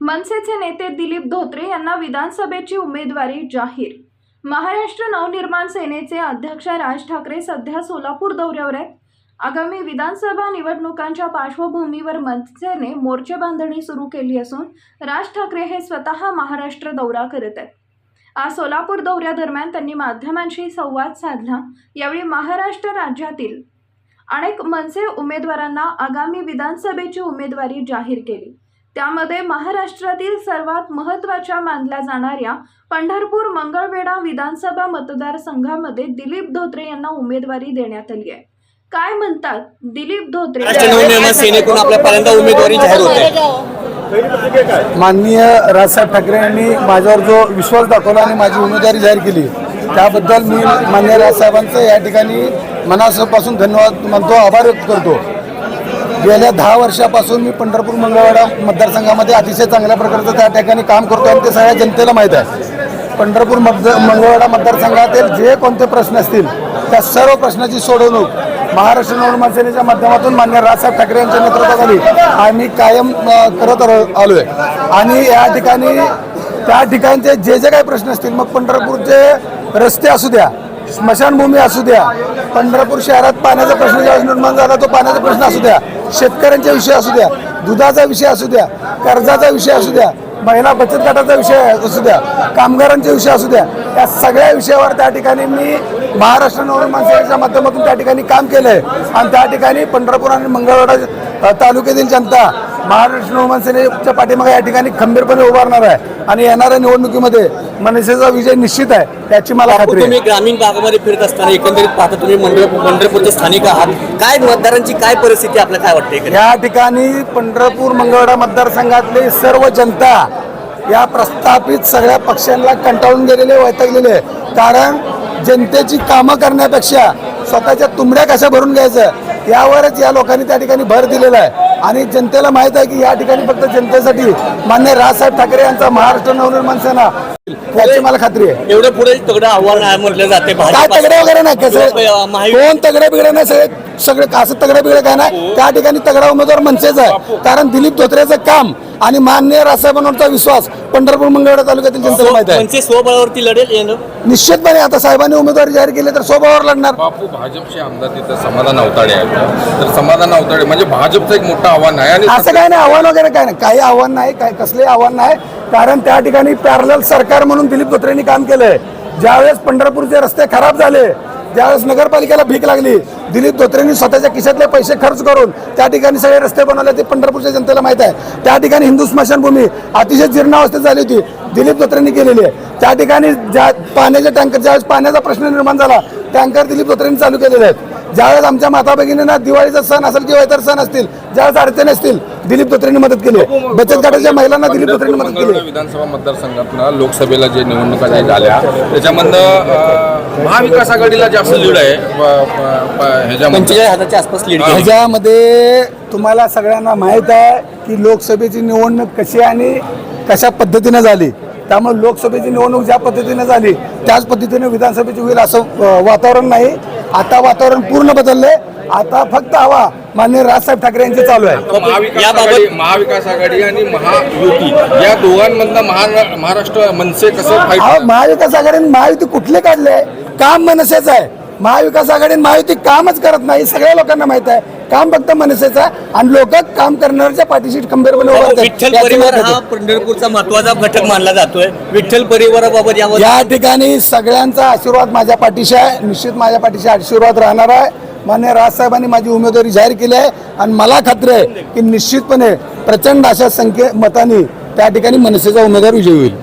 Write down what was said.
मनसेचे नेते दिलीप धोत्रे यांना विधानसभेची उमेदवारी जाहीर. महाराष्ट्र नवनिर्माण सेनेचे अध्यक्ष राज ठाकरे सध्या सोलापूर दौऱ्यावर आहेत. आगामी विधानसभा निवडणुकांच्या पार्श्वभूमीवर मनसेने मोर्चे बांधणी सुरू केली असून राज ठाकरे हे स्वतः महाराष्ट्र दौरा करत आहेत. आज सोलापूर दौऱ्यादरम्यान त्यांनी माध्यमांशी संवाद साधला. यावेळी महाराष्ट्र राज्यातील अनेक मनसे उमेदवारांना आगामी विधानसभेची उमेदवारी जाहीर केली. त्यामध्ये महाराष्ट्रातील सर्वात महत्त्वाच्या मानल्या जाणाऱ्या पंढरपूर मंगळवेढा विधानसभा मतदारसंघामध्ये दिलीप धोत्रे यांना उमेदवारी देण्यात आली आहे. काय म्हणतात? दिलीप धोत्रे सेनेकडून आपल्यापर्यंत उमेदवारी जाहीर होते. माननीय राजसाहेब ठाकरे यांनी माझ्यावर जो विश्वास दाखवला आणि माझी उमेदवारी जाहीर केली त्याबद्दल मी माननीय राजसाहेबांचं या ठिकाणी मनापासून धन्यवाद मानतो आभार व्यक्त करतो. गेल्या दहा वर्षापासून मी पंढरपूर मंगळवाडा मतदारसंघामध्ये अतिशय चांगल्या प्रकारचं त्या ठिकाणी काम करतो आणि ते सगळ्या जनतेला माहीत आहे. पंढरपूर मतदार मंगळवाडा मतदारसंघातील जे कोणते प्रश्न असतील त्या सर्व प्रश्नाची सोडवणूक महाराष्ट्र नवनिर्माण सेनेच्या माध्यमातून मान्य राजसाहेब ठाकरे यांच्या नेतृत्वाखाली आम्ही कायम करत आलो आहे आणि या ठिकाणी त्या ठिकाणचे जे जे काही प्रश्न असतील मग पंढरपूरचे रस्ते असू द्या स्मशानभूमी असू द्या पंढरपूर शहरात पाण्याचा प्रश्न ज्यावेळेस निर्माण झाला तो पाण्याचा प्रश्न असू द्या. शेतकऱ्यांचे विषय असू द्या दुधाचा विषय असू द्या कर्जाचा विषय असू द्या महिला बचत गटाचा विषय असू द्या कामगारांचे विषय असू द्या या सगळ्या विषयावर त्या ठिकाणी मी महाराष्ट्र नवनिर्माण सेनेच्या माध्यमातून त्या ठिकाणी काम केलं आहे आणि त्या ठिकाणी पंढरपूर आणि मंगळवेढा तालुक्यातील जनता महाराष्ट्र नवनिर्माण सेनेच्या पाठीमागे या ठिकाणी खंबीरपणे उभारणार आहे. आणि येणाऱ्या निवडणुकीमध्ये मनसेचा विजय निश्चित आहे त्याची मला खात्री तुम्ही ग्रामीण भागामध्ये फिरत असताना एकंदरीत पाहता तुम्ही पंढरपूरचे स्थानिक आहात. काय मतदारांची काय परिस्थिती आपल्याला काय वाटते? या ठिकाणी पंढरपूर मंगळवेढा मतदारसंघातली सर्व जनता या प्रस्थापित सगळ्या पक्षांना कंटाळून गेलेले वैतागलेले आहे. कारण जनतेची कामं करण्यापेक्षा स्वतःच्या तुंबड्या कशा भरून घ्यायचं? यावरच या लोकांनी त्या ठिकाणी भर दिलेला आहे. आणि जनतेला माहीत आहे की या ठिकाणी फक्त जनतेसाठी मान्य राजसाहेब ठाकरे यांचा महाराष्ट्र नवनिर्माण सेना. याची मला खात्री आहे. एवढं पुढे तगडं आव्हान आहे म्हटलं जाते. काय तगडे वगैरे नाही कसं? कोण तगडे बिगडे नाही सगळे सगळे असं तगडे बिगडे काय नाही. त्या ठिकाणी तगडा उमेदवार मनसेच आहे. कारण दिलीप धोत्रेचं काम आणि मान्य राजसाहेबांवरचा विश्वास पंढरपूर मंगळवेढा तालुक्यातील जनतेला माहीत आहे. स्वबळावरती लढेल येणं निश्चितपणे आता साहेबांनी उमेदवारी जाहीर केली तर स्वभावावर लढणार. बापू भाजपचे आमदार तिथं समाधान अवताडे आहेत तर समाधान अवताडे म्हणजे भाजपचं एक मोठं आव्हान आहे आणि असं काय नाही आव्हान वगैरे काय नाही. काही आव्हान नाही काय कसले आव्हान नाही. कारण त्या ठिकाणी पॅरल सरकार म्हणून दिलीप धोत्रेंनी काम केलंय. ज्यावेळेस पंढरपूरचे रस्ते खराब झाले ज्यावेळेस नगरपालिकेला भीक लागली दिलीप धोत्रेंनी स्वतःच्या खिशातले पैसे खर्च करून त्या ठिकाणी सगळे रस्ते बनवले ते पंढरपूरच्या जनतेला माहीत आहे. त्या ठिकाणी हिंदू स्मशानभूमी अतिशय जीर्णावस्थेत झाली होती. दिलीप धोत्रेंनी केलेली आहे. त्या ठिकाणी ज्या पाण्याचे टँकर ज्यावेळेस पाण्याचा प्रश्न निर्माण झाला टँकर दिलीप धोत्रेंनी चालू केलेले आहेत. ज्यावेळेस आमच्या माता भगिनींना दिवाळीचा सण असेल किंवा इतर सण असतील ज्यावेळेस अडचणी असतील दिलीप धोत्रेंनी मदत केली. बचत गटाच्या महिलांना दिलीप धोत्रेंनी मदत केली. विधानसभा मतदारसंघातनं लोकसभेला जे निवडणुका ज्या झाल्या त्याच्यामधनं महाविकास आघाडीला जास्त लीड आहे. ह्याच्यामध्ये पंचेचाळीस हजारच्या आसपास लीड केली. ह्याच्यामध्ये तुम्हाला सगळ्यांना माहीत आहे की लोकसभेची निवडणूक कशी आणि कशा पद्धतीने झाली. त्यामुळे लोकसभेची निवडणूक ज्या पद्धतीने झाली त्याच पद्धतीने विधानसभेची होईल असं वातावरण नाही. आता वातावरण पूर्ण बदललंय. आता फक्त हवा. मान्य राजसाहेब ठाकरे यांची चालू आहे. महाविकास आघाडी महाविकास आघाडी आणि महायुती या दोघांमधनं महा- महाराष्ट्र मनसे कसं फाईट महाविकास आघाडीने महायुती कुठले काढले? काम मनसेचं आहे. महाविकास आघाडीने महायुती कामच करत नाही सगळ्या लोकांना माहीत आहे. काम फक्त मनसेचं आहे आणि लोक काम करणाऱ्याच्या पाठीशी खंबीरपणे उभं. विठ्ठल परिवार हा पंढरपूरचा महत्त्वाचा घटक मानला जातोय. विठ्ठल परिवाराबाबत यावर या ठिकाणी सगळ्यांचा आशीर्वाद माझ्या पाठीशी आहे. निश्चित माझ्या पाठीशी आशीर्वाद राहणार आहे. मान्य राजसाहेबांनी माझी उमेदवारी जाहीर केली आहे. आणि मला खात्री आहे की निश्चितपणे प्रचंड अशा संख्ये मतांनी त्या ठिकाणी मनसेचा उमेदवार विजयी होईल.